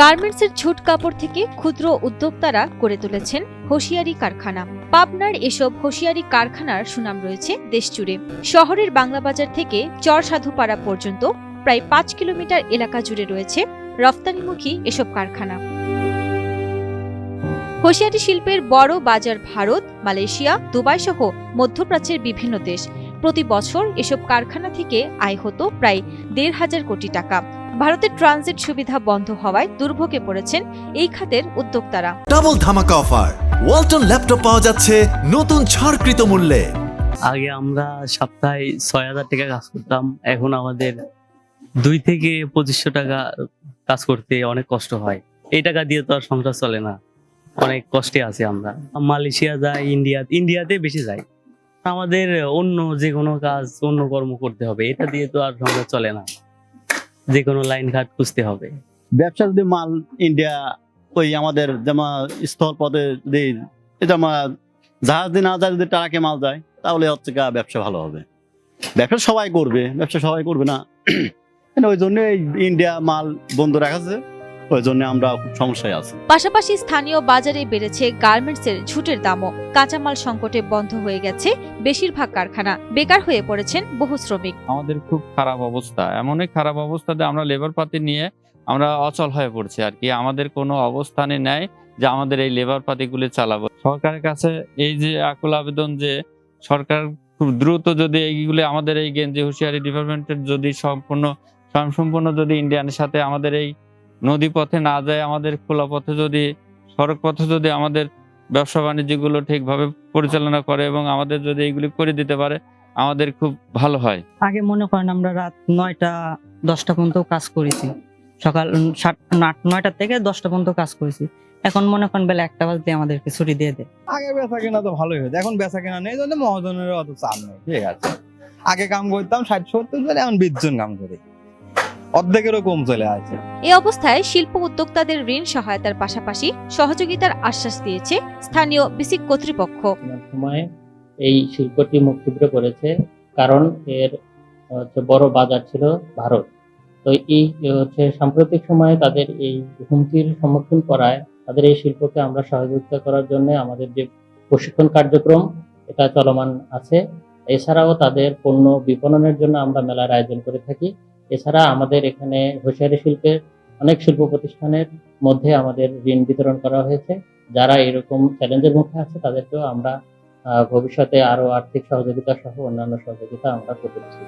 গার্মেন্টসের ঝুট কাপড় থেকে ক্ষুদ্র উদ্যোক্তারা করে তুলেছেন হোশিয়ারি কারখানা। পাবনার এসব হোশিয়ারি কারখানার সুনাম রয়েছে দেশজুড়ে। শহরের বাংলা বাজার থেকে চর সাধুপাড়া পর্যন্ত প্রায় পাঁচ কিলোমিটার এলাকা জুড়ে রয়েছে রফতানিমুখী এসব কারখানা। হোশিয়ারি শিল্পের বড় বাজার ভারত, মালয়েশিয়া দুবাই সহ মধ্যপ্রাচ্যের বিভিন্ন দেশ। প্রতি বছর এসব কারখানা থেকে আয় হতো প্রায় দেড় হাজার কোটি টাকা। ভারতের ট্রানজিট সুবিধা বন্ধ হওয়ায় দুর্ভোগে পড়েছেন এই খাতের উদ্যোক্তারা। ডাবল ধামাকা অফার ওয়ালটন ল্যাপটপ পাওয়া যাচ্ছে নতুন ছাড়কৃত মূল্যে। আগে আমরা সপ্তাহে ছয় হাজার টাকা কাজ করতাম এখন আমাদের দুই থেকে পঁচিশশো টাকা কাজ করতে অনেক কষ্ট হয়। এই টাকা দিয়ে তো আর সংসার চলে না অনেক কষ্টে আছি আমরা। মালয়েশিয়া যাই ইন্ডিয়া ইন্ডিয়াতে বেশি যাই আমাদের অন্য যে কোনো কাজ অন্য কর্ম করতে হবে এটা দিয়ে তো আর সংসার চলে না। যে কোনো লাইন ঘাট খুঁজতে হবে। ব্যবসা যদি মাল ইন্ডিয়া ওই আমাদের যেমন স্থল পথে যদি জাহাজ দিয়ে না যায়, যদি টাকাকে মাল যায়, তাহলে হচ্ছে গা ব্যবসা ভালো হবে। ব্যবসা সবাই করবে, ব্যবসা সবাই করবে না। মানে ওই জন্য ইন্ডিয়া মাল বন্ধ রাখা রাখাছে ওই জন্য আমরা খুব সমস্যায় আছি। পাশাপাশি স্থানীয় বাজারে বেড়েছে গার্মেন্টসের ঝুটের দামও। কাঁচামাল সংকটে বন্ধ হয়ে গেছে বেশিরভাগ কারখানা। বেকার হয়ে পড়েছেন বহু শ্রমিক। আমাদের খুব খারাপ অবস্থা। এমনই খারাপ অবস্থাতে আমরা লেবার পাতি নিয়ে আমরা অচল হয়ে পড়ছি আর কি। আমাদের কোনো অবস্থানে নেই যে আমাদের এই লেবার পাতিগুলি চালাবো। সরকারের কাছে এই যে আকুল আবেদন যে সরকার খুব দ্রুত যদি এইগুলি আমাদের এই গেঞ্জি হুঁশিয়ারি ডিপার্টমেন্টের যদি সম্পূর্ণ স্বয়ংসম্পূর্ণ যদি ইন্ডিয়ানের সাথে আমাদের এই নদী পথে না যায় আমাদের খোলা পথে যদি সড়ক পথে যদি আমাদের ব্যবসা বাণিজ্যগুলো ঠিকভাবে পরিচালনা করে এবং আমাদের যদি এইগুলি করে দিতে পারে আমাদের খুব ভালো হয়। আগে মনে করেন আমরা রাত নয়টা দশটা পর্যন্ত কাজ করেছি। সকাল সাত আট- নয়টা থেকে দশটা পর্যন্ত কাজ করেছি। এখন মনে করেন বেলা একটা বাজতে আমাদেরকে ছুটি দিয়ে দেয়। আগে বেচা কেনা তো ভালোই হতো এখন বেচা কেনা নেই জন্য মহাজনের অত চাপ নেই। ঠিক আছে। আগে কাম করতাম ষাট সত্তর জন এখন বিশ জন কাম করি। অর্ধেকেরও কম চলে আছে। এ অবস্থায় শিল্প উদ্যোক্তাদের ঋণ সহায়তার পাশাপাশি সহযোগিতার আশ্বাস দিয়েছে স্থানীয় বিসিক কর্তৃপক্ষ। সময়ে এই শিল্পটি মুখ থুবড়ে পড়েছে কারণ এর হচ্ছে বড় বাজার ছিল ভারত। তো এই হচ্ছে সাম্প্রতিক সময়ে তাদের এই হুমকির সম্মুখীন করায় তাদের এই শিল্পকে আমরা সহযোগিতা করার জন্য আমাদের যে প্রশিক্ষণ কার্যক্রম এটা চলমান আছে। এছাড়াও তাদের পণ্য বিপণনের জন্য আমরা মেলার আয়োজন করে থাকি। এছাড়া আমাদের এখানে হুঁশিয়ারি শিল্পের অনেক শিল্প প্রতিষ্ঠানের মধ্যে আমাদের ঋণ বিতরণ করা হয়েছে। যারা এরকম চ্যালেঞ্জের মুখে আছে, তাদেরকেও আমরা ভবিষ্যতে আরও আর্থিক সহযোগিতা সহ অন্যান্য সহযোগিতা আমরা করতে আছি।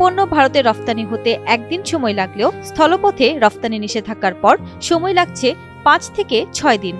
পণ্য ভারতে রফতানি হতে একদিন সময় লাগলেও স্থলপথে রফতানি নিষেধাজ্ঞার পর সময় লাগছে পাঁচ থেকে ছয় দিন।